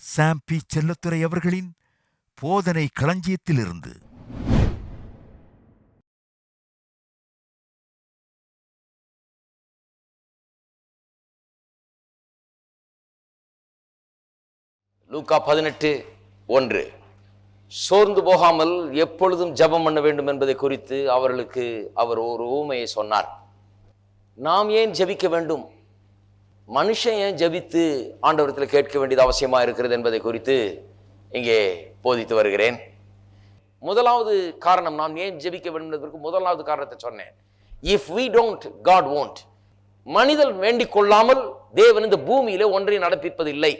சாம் B. அவர்களின் போதனை களஞ்சியத்திலிருந்து. லூக்கா பதினெட்டு ஒன்று. சோர்ந்து போகாமல் எப்பொழுதும் ஜெபம் பண்ண வேண்டும் என்பதை குறித்து அவர்களுக்கு அவர் ஒரு ஊமையை சொன்னார். நாம் ஏன் ஜெபிக்க வேண்டும்? மனுஷன் ஏன் ஜெபித்து ஆண்டவரத்தில் கேட்க வேண்டியது அவசியமாக இருக்கிறது என்பதை குறித்து இங்கே போதித்து வருகிறேன். முதலாவது காரணம் நாம் ஏன் ஜெபிக்க வேண்டும் என்பதற்கு முதலாவது காரணத்தை சொன்னேன். If we don't God won't மனிதன் வேண்டிக் கொள்ளாமல் தேவன் இந்த பூமியில ஒன்றையும் நடப்பிப்பதில்லை.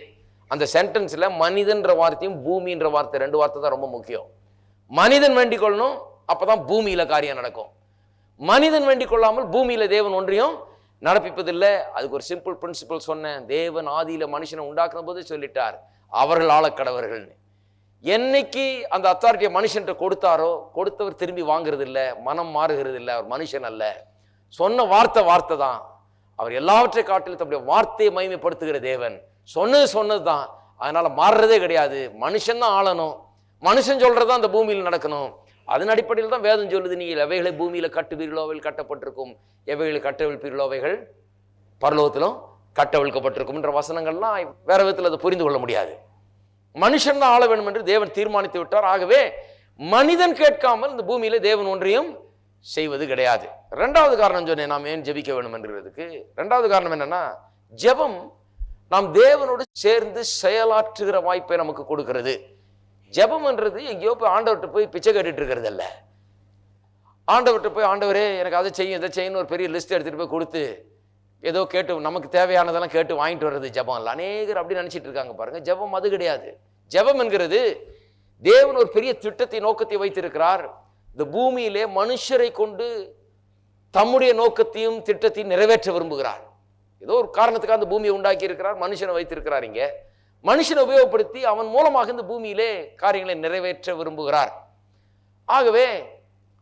அந்த சென்டென்ஸில் மனிதன்ற வார்த்தையும் பூமின்ற வார்த்தை ரெண்டு வார்த்தை தான் ரொம்ப முக்கியம். மனிதன் வேண்டிக் கொள்ளணும் அப்பதான் பூமியில காரியம் நடக்கும். மனிதன் வேண்டிக் கொள்ளாமல் பூமியில தேவன் ஒன்றையும் நடப்பிப்பதில்லை. அதுக்கு ஒரு சிம்பிள் பிரின்சிபல் சொன்னேன். தேவன் ஆதியில் மனுஷனை உண்டாக்குற போது சொல்லிட்டார். அவர்கள் ஆளக்கடவர்கள்னு. என்னைக்கு அந்த அத்தாரிட்டியை மனுஷன்ட்ட கொடுத்தாரோ கொடுத்தவர் திரும்பி வாங்குறது இல்லை மனம் மாறுகிறது இல்லை அவர் மனுஷன் அல்ல. சொன்ன வார்த்தை வார்த்தை தான் அவர் எல்லாவற்றை காட்டிலும் தன்னுடைய வார்த்தையை மகிமைப்படுத்துகிற தேவன். சொன்னது சொன்னது தான் அதனால் மாறுறதே கிடையாது. மனுஷன் தான் ஆளணும். மனுஷன் சொல்கிறது தான் அந்த பூமியில் நடக்கணும். அதன் அடிப்படையில் தான் வேதம் சொல்லுது நீங்கள் எவைகளை பூமியில் கட்டுவீர்களோ அவைகள் கட்டப்பட்டிருக்கும். எவைகளை கட்டவிழ்ப்பீர்களோ அவைகள் பரலோகத்திலும் கட்டவிழ்க்கப்பட்டிருக்கும்ன்ற வசனங்கள்லாம் வேற விதத்தில் அதை புரிந்து கொள்ள முடியாது. மனுஷன் தான் ஆள வேண்டும் என்று தேவன் தீர்மானித்து விட்டார். ஆகவே மனிதன் கேட்காமல் இந்த பூமியில் தேவன் ஒன்றையும் செய்வது கிடையாது. ரெண்டாவது காரணம் சொன்னேன் நாம் ஏன் ஜெபிக்க வேண்டும் என்றதுக்கு ரெண்டாவது காரணம் என்னன்னா ஜெபம் நாம் தேவனோடு சேர்ந்து செயலாற்றுகிற வாய்ப்பை நமக்கு கொடுக்கிறது. ஜெபம்ன்றது எங்கேயோ போய் ஆண்டவர்கிட்ட போய் பிச்சை கேட்டுட்டு இருக்கிறதில்ல. ஆண்டவர்கிட்ட போய் ஆண்டவரே எனக்கு அதை செய்யும் இதை செய்யணும் ஒரு பெரிய லிஸ்ட் எடுத்துகிட்டு போய் கொடுத்து ஏதோ கேட்டு நமக்கு தேவையானதெல்லாம் கேட்டு வாங்கிட்டு வர்றது ஜபம் இல்லை. அநேகர் அப்படி நினச்சிட்டு இருக்காங்க பாருங்கள் ஜெபம் அது கிடையாது. ஜெபம் என்கிறது தேவன் ஒரு பெரிய திட்டத்தை நோக்கத்தை வைத்திருக்கிறார். இந்த பூமியிலே மனுஷரை கொண்டு தம்முடைய நோக்கத்தையும் திட்டத்தையும் நிறைவேற்ற விரும்புகிறார். ஏதோ ஒரு காரணத்துக்காக அந்த பூமியை உண்டாக்கி இருக்கிறார் மனுஷனை வைத்திருக்கிறார் இங்கே. மனுஷனை உபயோகப்படுத்தி அவன் மூலமாக இந்த பூமியிலே காரியங்களை நிறைவேற்ற விரும்புகிறார். ஆகவே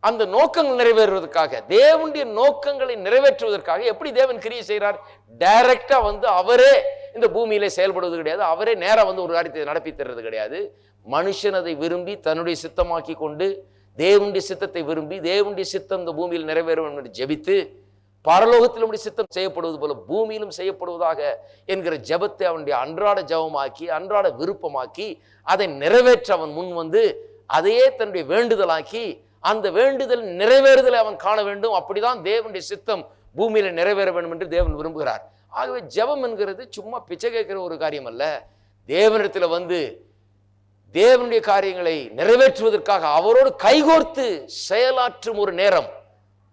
அந்த நோக்கங்கள் நிறைவேறுவதற்காக தேவனுடைய நோக்கங்களை நிறைவேற்றுவதற்காக எப்படி தேவன் கிரியை செய்கிறார்? டைரக்டா வந்து அவரே இந்த பூமியிலே செயல்படுவது கிடையாது. அவரே நேராக வந்து ஒரு காரியத்தை நடப்பி தர்றது கிடையாது. மனுஷன் அதை விரும்பி தன்னுடைய சித்தமாக்கி கொண்டு தேவனுடைய சித்தத்தை விரும்பி தேவனுடைய சித்தம் இந்த பூமியில் நிறைவேறும் என்று ஜெபித்து பரலோகத்திலும் சித்தம் செய்யப்படுவது போல பூமியிலும் செய்யப்படுவதாக என்கிற ஜெபத்தை அவனுடைய அன்றாட ஜெபமாக்கி அன்றாட விருப்பமாக்கி அதை நிறைவேற்ற அவன் முன் வந்து அதையே தன்னுடைய வேண்டுதலாக்கி அந்த வேண்டுதல் நிறைவேறுதலை அவன் காண வேண்டும். அப்படிதான் தேவனுடைய சித்தம் பூமியில நிறைவேற வேண்டும் என்று தேவன் விரும்புகிறார். ஆகவே ஜெபம் என்கிறது சும்மா பிச்சை கேட்கிற ஒரு காரியம் அல்ல தேவனிடத்துல வந்து தேவனுடைய காரியங்களை நிறைவேற்றுவதற்காக அவரோடு கைகோர்த்து செயலாற்றும் ஒரு நேரம்.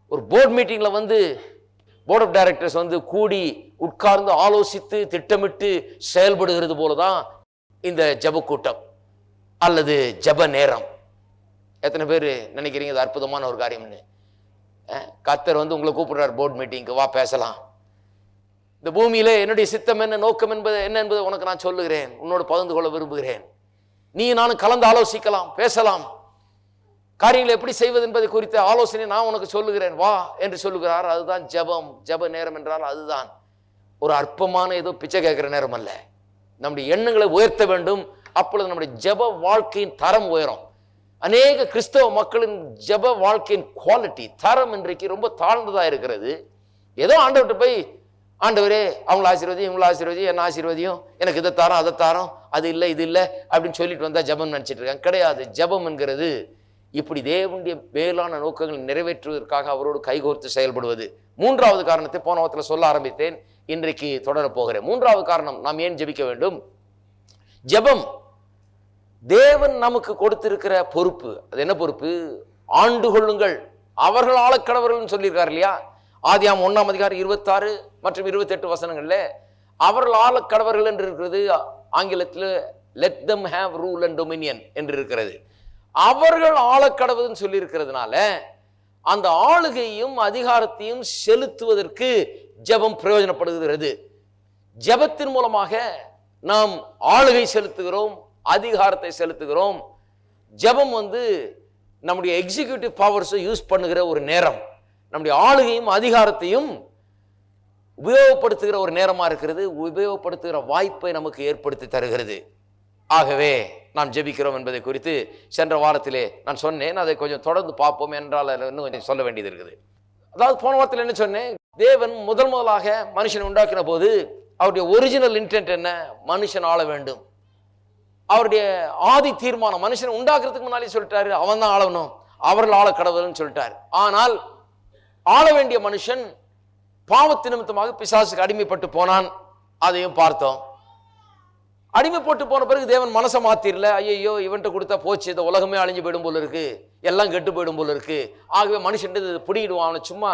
ஒரு போர்ட் மீட்டிங்கில் வந்து போர்ட் ஆஃப் டைரக்டர்ஸ் வந்து கூடி உட்கார்ந்து ஆலோசித்து திட்டமிட்டு செயல்படுகிறது போலதான் இந்த ஜப கூட்டம் அல்லது ஜெப நேரம். எத்தனை பேர் நினைக்கிறீங்க இது அற்புதமான ஒரு காரியம்னு? கத்தர் வந்து உங்களை கூப்பிடுறார் போர்ட் மீட்டிங்க்கு வா பேசலாம். இந்த பூமியில என்னுடைய சித்தம் என்ன நோக்கம் என்பது என்ன என்பதை உனக்கு நான் சொல்லுகிறேன். உன்னோடு பகிர்ந்து கொள்ள விரும்புகிறேன். நீ நானும் கலந்து ஆலோசிக்கலாம் பேசலாம். காரியங்களை எப்படி செய்வது என்பது குறித்த ஆலோசனை நான் உனக்கு சொல்லுகிறேன். வா என்று சொல்லுகிறார். அதுதான் ஜெபம். ஜெப நேரம் என்றால் அதுதான். ஒரு அற்பமான ஏதோ பிச்சை கேட்கிற நேரம் அல்ல. நம்முடைய எண்ணங்களை உயர்த்த வேண்டும். அப்பொழுது நம்முடைய ஜெப வாழ்க்கையின் தரம் உயரும். அநேக கிறிஸ்தவ மக்களின் ஜெப வாழ்க்கையின் குவாலிட்டி தரம் இன்றைக்கு ரொம்ப தாழ்ந்ததாக இருக்கிறது. ஏதோ ஆண்டவர்கிட்ட போய் ஆண்டவரே அவங்கள ஆசீர்வதியும் இவங்கள ஆசீர்வதியும் என்ன ஆசீர்வதியும். எனக்கு இதை தாரம் அதை தாரம். அது இல்லை இது இல்லை அப்படின்னு சொல்லிட்டு வந்தால் ஜபம் நினச்சிட்டு இருக்காங்க. கிடையாது. ஜபம் என்கிறது இப்படி தேவனுடைய மேலான நோக்கங்களை நிறைவேற்றுவதற்காக அவரோடு கைகோர்த்து செயல்படுவது. மூன்றாவது காரணத்தை போன வாரத்தில் சொல்ல ஆரம்பித்தேன். இன்றைக்கு தொடரப் போகிறேன். மூன்றாவது காரணம் நாம் ஏன் ஜெபிக்க வேண்டும்? ஜெபம் தேவன் நமக்கு கொடுத்திருக்கிற பொறுப்பு. அது என்ன பொறுப்பு? ஆண்டு கொள்ளுங்கள். அவர்கள் ஆளக்கடவர்கள் சொல்லியிருக்கார் இல்லையா? ஆதியாம் ஒன்றாம் அதிகாரம் இருபத்தாறு மற்றும் இருபத்தெட்டு வசனங்கள்ல அவர்கள் ஆளக்கடவர்கள் என்று இருக்கிறது ஆங்கிலத்தில் let them have rule and dominion என்று இருக்கிறது. அவர்கள் ஆளக்கடவுதுன்னு சொல்லியிருக்கிறதுனால அந்த ஆளுகையும் அதிகாரத்தையும் செலுத்துவதற்கு ஜெபம் பிரயோஜனப்படுகிறது. ஜெபத்தின் மூலமாக நாம் ஆளுகை செலுத்துகிறோம் அதிகாரத்தை செலுத்துகிறோம். ஜெபம் வந்து நம்முடைய எக்ஸிகியூட்டிவ் பவர்ஸை யூஸ் பண்ணுகிற ஒரு நேரம். நம்முடைய ஆளுகையும் அதிகாரத்தையும் உபயோகப்படுத்துகிற ஒரு நேரமாக இருக்கிறது உபயோகப்படுத்துகிற வாய்ப்பை நமக்கு ஏற்படுத்தி தருகிறது. ஆகவே நாம் ஜெபிக்கிறோம் என்பதை குறித்து சென்ற வாரத்திலே நான் சொன்னேன். அதை கொஞ்சம் தொடர்ந்து பார்ப்போம் என்றால் அதில் இன்னும் கொஞ்சம் சொல்ல வேண்டியது இருக்குது. அதாவது போன வாரத்தில் என்ன சொன்னேன்? தேவன் முதல் முதலாக மனுஷனை உண்டாக்கின போது அவருடைய ஒரிஜினல் இன்டென்ட் என்ன? மனுஷன் ஆள வேண்டும். அவருடைய ஆதி தீர்மானம் மனுஷனை உண்டாக்குறதுக்கு முன்னாலே சொல்லிட்டாரு. அவன் தான் ஆளணும். அவர்கள் ஆள கடவுள்னு சொல்லிட்டார். ஆனால் ஆள வேண்டிய மனுஷன் பாவத்து நிமித்தமாக பிசாசுக்கு அடிமைப்பட்டு போனான். அதையும் பார்த்தோம். அடிமை போட்டு போன பிறகு தேவன் மனசை மாத்திரல. ஐயோ இவன்ட்ட கொடுத்தா போச்சு இந்த உலகமே அழிஞ்சு போயிடும் போல இருக்கு. எல்லாம் கெட்டு போயிடும் போல இருக்கு. ஆகவே மனுஷன் பிடிக்கிடுவான். அவனை சும்மா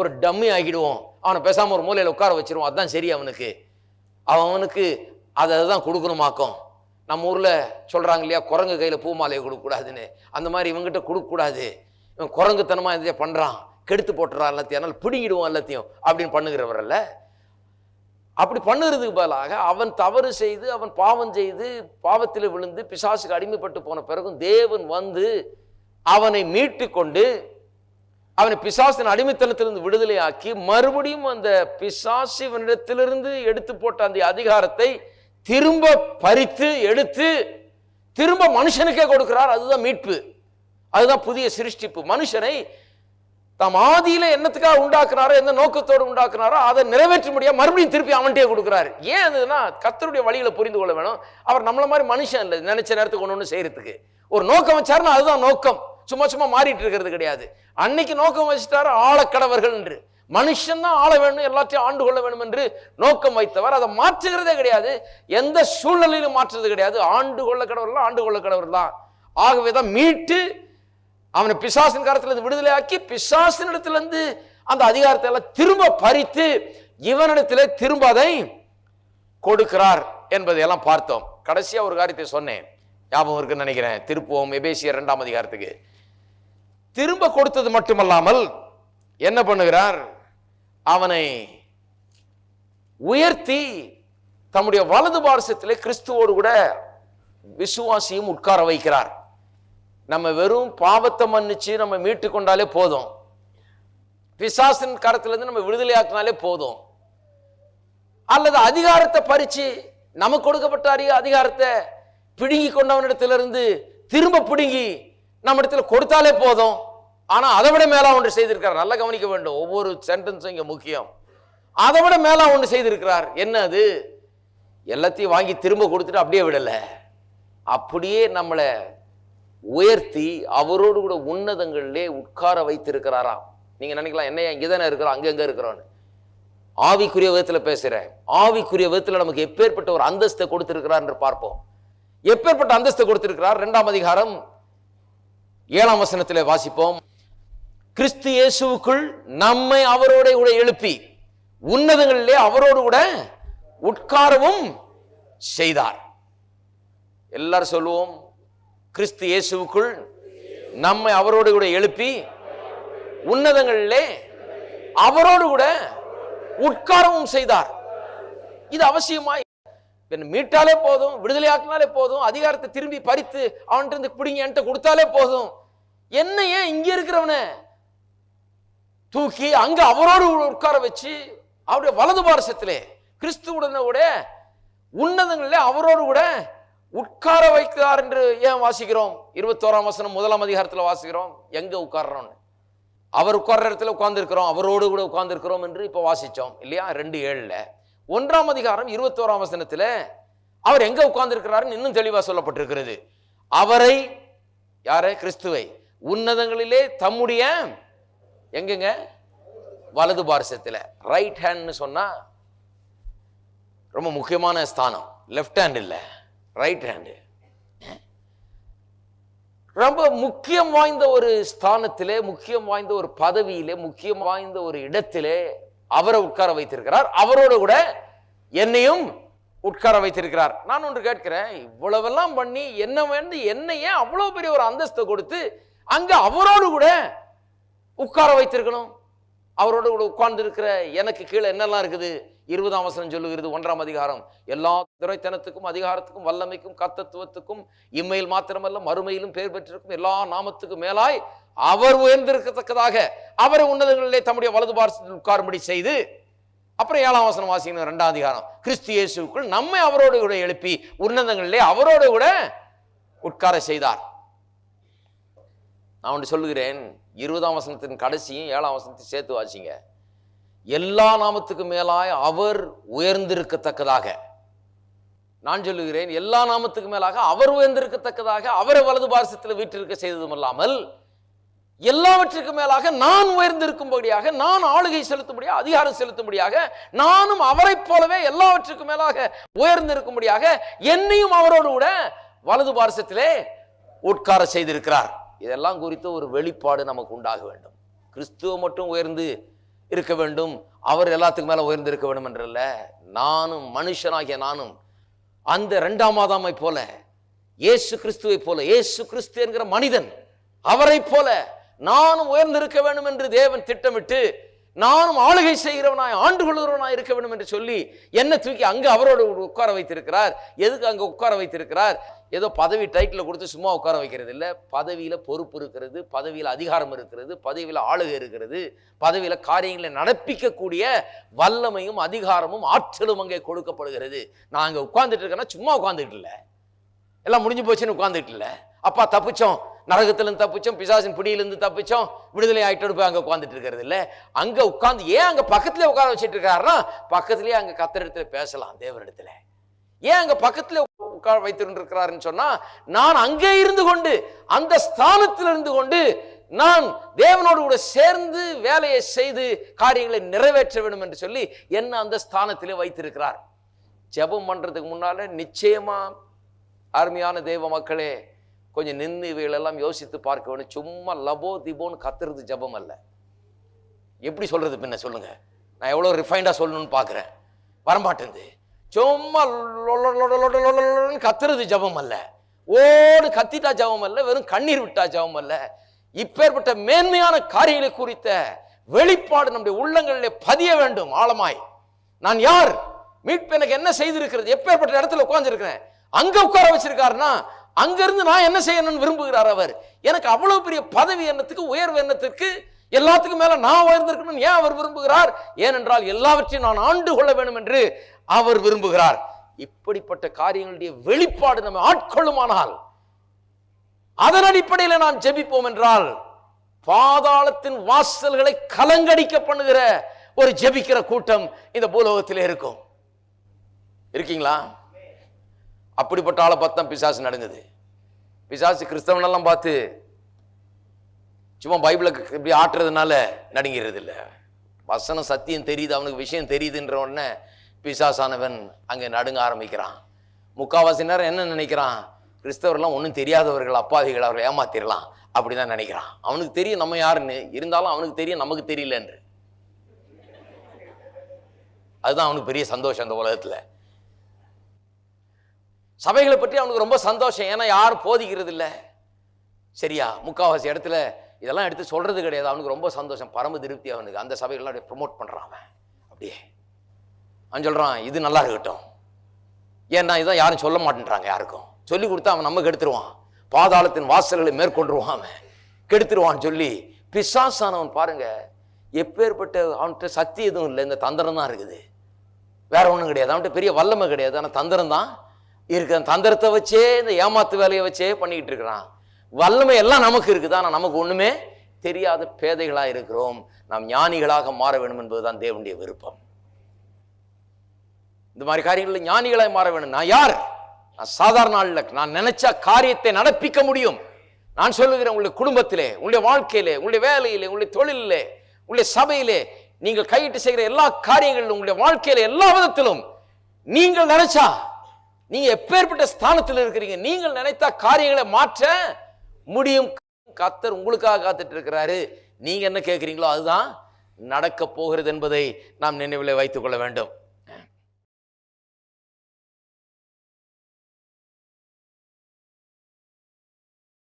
ஒரு டம்மி ஆகிடுவோம் அவனை பேசாமல் ஒரு மூலையில் உட்கார வச்சிருவோம். அதான் சரி அவனுக்கு. அவன் அவனுக்கு அதை தான் கொடுக்கணுமாக்கும். நம்ம ஊரில் சொல்கிறாங்க இல்லையா குரங்கு கையில் பூ மாலையை கொடுக்கக்கூடாதுன்னு. அந்த மாதிரி இவங்ககிட்ட கொடுக்கக்கூடாது. இவன் குரங்குத்தனமாக இதை பண்ணுறான் கெடுத்து போட்டுறான் எல்லாத்தையும். அதனால் பிடிங்கிடுவான் எல்லாத்தையும். அப்படின்னு பண்ணுகிறவரல்ல அப்படி பண்ணுறதுக்கு பதிலாக அவன் தவறு செய்து அவன் பாவம் செய்து பாவத்தில் விழுந்து பிசாசுக்கு அடிமைப்பட்டு போன பிறகும் தேவன் வந்து அவனை மீட்டு கொண்டு அவனை பிசாசின் அடிமைத்தனத்திலிருந்து விடுதலையாக்கி மறுபடியும் அந்த பிசாசு இவனிடத்திலிருந்து எடுத்து போட்ட அந்த அதிகாரத்தை திரும்ப பறித்து எடுத்து திரும்ப மனுஷனுக்கே கொடுக்கிறார். அதுதான் மீட்பு. அதுதான் புதிய சிருஷ்டிப்பு. மனுஷனை தாம் ஆதியில என்னத்துக்காக உண்டாக்குனாரோ எந்த நோக்கத்தோடு உண்டாக்குனாரோ அதை நிறைவேற்ற முடியாது மறுபடியும் திருப்பி அவன்கிட்டே கொடுக்குறாரு. ஏன் அதுனா கத்தருடைய வழியில புரிந்து கொள்ள வேணும். அவர் நம்மள மாதிரி மனுஷன் இல்லை நினைச்ச நேரத்துக்கு ஒன்று ஒன்று செய்யறதுக்கு. ஒரு நோக்கம் வச்சாருன்னா அதுதான் நோக்கம். சும்மா சும்மா மாறிட்டு இருக்கிறது கிடையாது. அன்னைக்கு நோக்கம் வச்சுட்டாரு ஆழக்கடவர்கள் என்று. மனுஷன் தான் ஆள வேணும் எல்லாத்தையும் ஆண்டு கொள்ள வேணும் என்று நோக்கம் வைத்தவர். அதை மாற்றுகிறதே கிடையாது. எந்த சூழ்நிலையிலும் மாற்றுறது கிடையாது. ஆண்டு கொள்ள கடவுள் ஆண்டு கொள்ள கடவுள் தான். ஆகவே தான் மீட்டு அவனை பிசாசின் காரத்திலிருந்து விடுதலையாக்கி பிசாசினிடத்திலிருந்து அந்த அதிகாரத்தை எல்லாம் திரும்ப பறித்து இவனிடத்தில் திரும்ப அதை கொடுக்கிறார் என்பதை எல்லாம் பார்த்தோம். கடைசியா ஒரு காரியத்தை சொன்னேன். ஞாபகம் இருக்குன்னு நினைக்கிறேன். திருப்புவோம் எபேசியர் இரண்டாம் அதிகாரத்துக்கு. திரும்ப கொடுத்தது மட்டுமல்லாமல் என்ன பண்ணுகிறார்? அவனை உயர்த்தி தம்முடைய வலது பாரசத்திலே கிறிஸ்துவோடு கூட விசுவாசியும் உட்கார வைக்கிறார். நம்ம வெறும் பாவத்தை மன்னிச்சு நம்ம மீட்டு கொண்டாலே போதும். பிசாசின் கரத்திலிருந்து நம்ம விடுதலையாக்கினாலே போதும். அல்லது அதிகாரத்தை பறிச்சு நமக்கு கொடுக்கப்பட்ட அறிய அதிகாரத்தை பிடுங்கி கொண்டவனிடத்திலிருந்து திரும்ப பிடுங்கி நம்ம இடத்துல கொடுத்தாலே போதும். ஆனால் அதை விட மேலா ஒன்று செய்திருக்கிறார். நல்லா கவனிக்க வேண்டும். ஒவ்வொரு சென்டென்ஸும் இங்கே முக்கியம். அதை விட மேலா ஒன்று செய்திருக்கிறார். என்ன அது எல்லாத்தையும் வாங்கி திரும்ப கொடுத்துட்டு அப்படியே விடலை. அப்படியே நம்மளை உயர்த்தி அவரோடு கூட உன்னதங்களிலே உட்கார வைத்திருக்கிறாராம். நீங்க நினைக்கலாம் என்னையா இங்கே தானே இருக்கிறோம் அங்கங்கே இருக்கிறோன்னு ஆவிக்குரிய விதத்துல பேசுகிறேன் ஆவிக்குரிய விதத்துல நமக்கு எப்பேற்பட்ட ஒரு அந்தஸ்தை கொடுத்திருக்கிறார் என்று பார்ப்போம். எப்பேற்பட்ட அந்தஸ்தை கொடுத்திருக்கிறார்? ரெண்டாம் அதிகாரம் ஏழாம் வசனத்திலே வாசிப்போம். கிறிஸ்து இயேசுவுக்குள் நம்மை அவரோட கூட எழுப்பி உன்னதங்களிலே அவரோடு கூட உட்காரவும் செய்தார். எல்லாரும் சொல்லுவோம் கிறிஸ்து இயேசுவுக்குள் நம்மை அவரோடு கூட எழுப்பி உன்னதங்களிலே அவரோடு கூட உட்காரவும் செய்தார். இது அவசியமாய். என்ன மீட்டாலே போதும் விடுதலையாக்கினாலே போதும் அதிகாரத்தை திரும்பி பறித்து அவன்கிட்ட பிடிங்க என்கிட்ட கொடுத்தாலே போதும். என்ன ஏன் இங்க இருக்கிறவனை தூக்கி அங்க அவரோடு உட்கார வச்சு அவருடைய வலது பாரசத்திலே கிறிஸ்துவுடனே கூட உன்னதங்களிலே அவரோடு கூட உட்கார வைக்கிறார் என்று ஏன் வாசிக்கிறோம்? இருபத்தோராம் வசனம் முதலாம் அதிகாரத்தில் வாசிக்கிறோம். எங்க உட்கார்றோம்னு. அவர் உட்கார்ற இடத்துல உட்கார்ந்துருக்கிறோம். அவரோடு கூட உட்கார்ந்துருக்கிறோம் என்று இப்போ வாசித்தோம் இல்லையா? ரெண்டு ஏழில். ஒன்றாம் அதிகாரம் இருபத்தோராம் வசனத்தில் அவர் எங்கே உட்கார்ந்துருக்கிறாருன்னு இன்னும் தெளிவாக சொல்லப்பட்டிருக்கிறது. அவரை யாரே? கிறிஸ்துவை. உன்னதங்களிலே தம்முடைய எங்கெங்க? வலது பாரசத்தில். ரைட் ஹேண்ட்னு சொன்னால் ரொம்ப முக்கியமான ஸ்தானம். லெஃப்ட் ஹேண்ட் இல்லை. ரைட் ஹேண்டு ரொம்ப முக்கியம் வாய்ந்த ஒரு ஸ்தானத்திலே முக்கியம் வாய்ந்த ஒரு பதவியிலே முக்கியம் வாய்ந்த ஒரு இடத்திலே அவரை உட்கார வைத்திருக்கிறார். அவரோட கூட என்னையும் உட்கார வைத்திருக்கிறார். நான் ஒன்று கேட்கிறேன் இவ்வளவெல்லாம் பண்ணி என்ன வேண்டு என்னையே அவ்வளோ அவ்வளவு பெரிய ஒரு அந்தஸ்தை கொடுத்து அங்க அவரோடு கூட உட்கார வைத்திருக்கணும்? அவரோட கூட உட்கார்ந்து இருக்கிற எனக்கு கீழே என்னெல்லாம் இருக்குது? இருபதாம் வசனம் சொல்லுகிறது ஒன்றாம் அதிகாரம். எல்லா துறைத்தனத்துக்கும் அதிகாரத்துக்கும் வல்லமைக்கும் கத்தத்துவத்துக்கும் இம்மையில் மாத்திரமல்ல மறுமையிலும் பேர் பெற்றிருக்கும் எல்லா நாமத்துக்கும் மேலாய் அவர் உயர்ந்திருக்கத்தக்கதாக அவரை உன்னதங்களிலே தம்முடைய வலது பாரசத்தில் உட்காரும்படி செய்து அப்புறம் ஏழாம் வசனம் வாசிக்கணும் ரெண்டாம் அதிகாரம். கிறிஸ்து இயேசுக்குள் நம்மை அவரோடு கூட எழுப்பி உன்னதங்களிலே அவரோடு கூட உட்கார செய்தார். நான் ஒன்று சொல்லுகிறேன் இருபதாம் வசனத்தின் கடைசியும் ஏழாம் வசனத்தையும் சேர்த்து வாசிங்க. எல்லா நாமத்துக்கும் மேலாய் அவர் உயர்ந்திருக்கத்தக்கதாக. நான் சொல்லுகிறேன் எல்லா நாமத்துக்கு மேலாக அவர் உயர்ந்திருக்கத்தக்கதாக அவரை வலது பாரசத்தில் வீற்றிருக்க செய்ததும் இல்லாமல் எல்லாவற்றுக்கும் மேலாக நான் உயர்ந்திருக்கும்படியாக நான் ஆளுகை செலுத்தும்படியாக அதிகாரம் செலுத்தும்படியாக நானும் அவரைப் போலவே எல்லாவற்றுக்கும் மேலாக உயர்ந்திருக்கும்படியாக என்னையும் அவரோடு கூட வலது பாரசத்திலே உட்கார செய்திருக்கிறார். இதெல்லாம் குறித்து ஒரு வெளிப்பாடு நமக்கு உண்டாக வேண்டும். கிறிஸ்துவ மட்டும் உயர்ந்து இருக்க வேண்டும். அவர் எல்லாத்துக்கும் மேலே உயர்ந்து இருக்க வேண்டும் என்றல்ல. நானும் மனுஷனாகிய நானும் அந்த ரெண்டாம் மாதாமை போல இயேசு கிறிஸ்துவை போல இயேசு கிறிஸ்து என்கிற மனிதன் அவரைப் போல நானும் உயர்ந்திருக்க வேண்டும் என்று தேவன் திட்டமிட்டு நானும் ஆளுகை செய்கிறவனாய் ஆண்டு கொள்கிறவனாய் இருக்க வேண்டும் என்று சொல்லி என்ன தூக்கி அங்கே அவரோடு உட்கார வைத்திருக்கிறார். எதுக்கு அங்கே உட்கார வைத்திருக்கிறார்? ஏதோ பதவி டைட்டில் கொடுத்து சும்மா உட்கார வைக்கிறது இல்லை. பதவியில் பொறுப்பு இருக்கிறது பதவியில் அதிகாரம் இருக்கிறது பதவியில் ஆளுகை இருக்கிறது பதவியில் காரியங்களை நடப்பிக்கக்கூடிய வல்லமையும் அதிகாரமும் ஆற்றலும் அங்கே கொடுக்கப்படுகிறது. நான் அங்கே உட்கார்ந்துட்டு இருக்கேன்னா சும்மா உட்காந்துட்டு இல்லை. எல்லாம் முடிஞ்சு போச்சுன்னு உட்காந்துட்டு இல்லை. அப்பா தப்பிச்சோம். நரகத்திலிருந்து தப்பிச்சோம் பிசாசின் பிடியிலிருந்து தப்பிச்சோம் விடுதலை ஆகிட்டு போய் அங்கே உட்காந்துட்டு இருக்கிறது இல்ல. அங்கே உட்காந்து ஏன் அங்கே பக்கத்துலேயே உட்கார வச்சுட்டு இருக்காருன்னா பக்கத்துலேயே அங்கே கத்தரிடத்துல பேசலாம் தேவரிடத்தில் ஏன் அங்கே பக்கத்தில் உட்கார வைத்திருக்கிறாருன்னு சொன்னால் நான் அங்கே இருந்து கொண்டு அந்த ஸ்தானத்தில் இருந்து கொண்டு நான் தேவனோடு கூட சேர்ந்து வேலையை செய்து காரியங்களை நிறைவேற்ற வேண்டும் என்று சொல்லி என்ன அந்த ஸ்தானத்திலே வைத்திருக்கிறார். ஜெபம் பண்றதுக்கு முன்னால நிச்சயமா அருமையான தெய்வ மக்களே கொஞ்சம் நின்று இவைகளெல்லாம் யோசித்து பார்க்க வேணும் சும்மா லபோ திபோன்னு கத்துறது ஜெபம் அல்ல. எப்படி சொல்கிறது பின்ன சொல்லுங்கள் நான் எவ்வளோ ரிஃபைண்டாக சொல்லணும்னு பார்க்குறேன். வரமாட்டேங்குது. சும்மா லொட கத்துறது ஜெபம் அல்ல ஓடு கத்திட்டா ஜெபம் அல்ல வெறும் கண்ணீர் விட்டா ஜபம் அல்ல இப்பேற்பட்ட மேன்மையான காரியங்களை குறித்த வெளிப்பாடு நம்முடைய உள்ளங்களிலே பதிய வேண்டும் ஆழமாய் நான் யார் மீட்பு எனக்கு என்ன செய்திருக்கிறது எப்பேற்பட்ட இடத்துல உட்காந்துருக்கிறேன் அங்கே உட்கார வச்சிருக்காருன்னா அங்கிருந்து நான் என்ன செய்யணும்னு விரும்புகிறார் அவர்? எனக்கு அவ்வளவு பெரிய பதவி எண்ணத்துக்கு உயர்வு எண்ணத்துக்கு எல்லாத்துக்கும் மேல நான் உயர்ந்திருக்கணும்னு ஏன் அவர் விரும்புகிறார்? ஏனென்றால் எல்லாவற்றையும் நான் ஆண்டு கொள்ள வேண்டும் என்று அவர் விரும்புகிறார். இப்படிப்பட்ட காரியங்களுடைய வெளிப்பாடு நம்ம ஆட்கொள்ளுமானால் அதன் அடிப்படையில் நாம் ஜெபிப்போம் என்றால் பாதாளத்தின் வாசல்களை கலங்கடிக்க பண்ணுகிற ஒரு ஜெபிக்கிற கூட்டம் இந்த பூலோகத்தில் இருக்கும். இருக்கீங்களா? அப்படிப்பட்ட ஆளை பார்த்து தான் பிசாசு நடந்தது பிசாசு கிறிஸ்தவனெல்லாம் பார்த்து சும்மா பைபிளை இப்படி ஆட்டுறதுனால நடுங்கிறது இல்லை வசனம் சத்தியம் தெரியுது அவனுக்கு விஷயம் தெரியுதுன்ற உடனே பிசாசானவன் அங்கே நடுங்க ஆரம்பிக்கிறான். முக்காவாசி நேரம் என்ன நினைக்கிறான்? கிறிஸ்தவர்லாம் ஒன்றும் தெரியாதவர்கள் அப்பாவிகள் அவர்களை ஏமாத்திரலாம் அப்படிதான் நினைக்கிறான். அவனுக்கு தெரியும் நம்ம யாருன்னு இருந்தாலும் அவனுக்கு தெரியும் நமக்கு தெரியல என்று அதுதான் அவனுக்கு பெரிய சந்தோஷம் அந்த உலகத்தில். சபைகளை பற்றி அவனுக்கு ரொம்ப சந்தோஷம். ஏன்னா யாரும் போதிக்கிறது இல்லை சரியா? முக்காவாசி இடத்துல இதெல்லாம் எடுத்து சொல்றது கிடையாது. அவனுக்கு ரொம்ப சந்தோஷம். பரம திருப்தி அவனுக்கு. அந்த சபைகள்லாம் அப்படியே ப்ரொமோட் பண்ணுறான் அவன். அப்படியே. அவன் சொல்கிறான் இது நல்லா இருக்கட்டும். ஏன்னா இதான் யாரும் சொல்ல மாட்டேன்றாங்க யாருக்கும். சொல்லி கொடுத்தா அவன் நம்ம கெடுத்துருவான். பாதாளத்தின் வாசல்களை மேற்கொண்டுருவான் அவன். கெடுத்துருவான்னு சொல்லி பிசாசானவன் பாருங்க எப்பேற்பட்ட அவன்கிட்ட சக்தி எதுவும் இல்லை. இந்த தந்திரம் தான் இருக்குது. வேற ஒன்றும் கிடையாது. அவன்கிட்ட பெரிய வல்லமை கிடையாது. ஆனால் தந்திரம் தான் இருக்கிற தந்திரத்தை வச்சே இந்த ஏமாத்து வேலையை வச்சே பண்ணிக்கிட்டு இருக்கிறான். வல்லமை எல்லாம் நமக்கு இருக்குது? ஆனால் நமக்கு ஒன்றுமே தெரியாத பேதைகளாக இருக்கிறோம். நாம் ஞானிகளாக மாற வேண்டும் என்பதுதான் தேவனுடைய விருப்பம். இந்த மாதிரி காரியங்களில் ஞானிகளாக மாற வேண்டும். நான் யார்? நான் சாதாரண ஆள் நான் நினைச்ச காரியத்தை நடப்பிக்க முடியும். நான் சொல்லுகிறேன் உங்களுடைய குடும்பத்திலே உங்களுடைய வாழ்க்கையிலே உங்களுடைய வேலையிலே உங்களுடைய தொழிலிலே உங்களுடைய சபையிலே நீங்கள் கையிட்டு செய்கிற எல்லா காரியங்களிலும் உங்களுடைய வாழ்க்கையில எல்லா விதத்திலும் நீங்கள் நினைச்சா நீங்க எப்பேற்பட்ட ஸ்தானத்தில் இருக்கிறீங்க நீங்கள் நினைத்தா காரியங்களை மாற்ற முடியும். கத்தர் உங்களுக்காக காத்துட்டு இருக்கிறாரு. நீங்க என்ன கேட்குறீங்களோ அதுதான் நடக்க போகிறது என்பதை நாம் நினைவில் வைத்துக் கொள்ள வேண்டும்.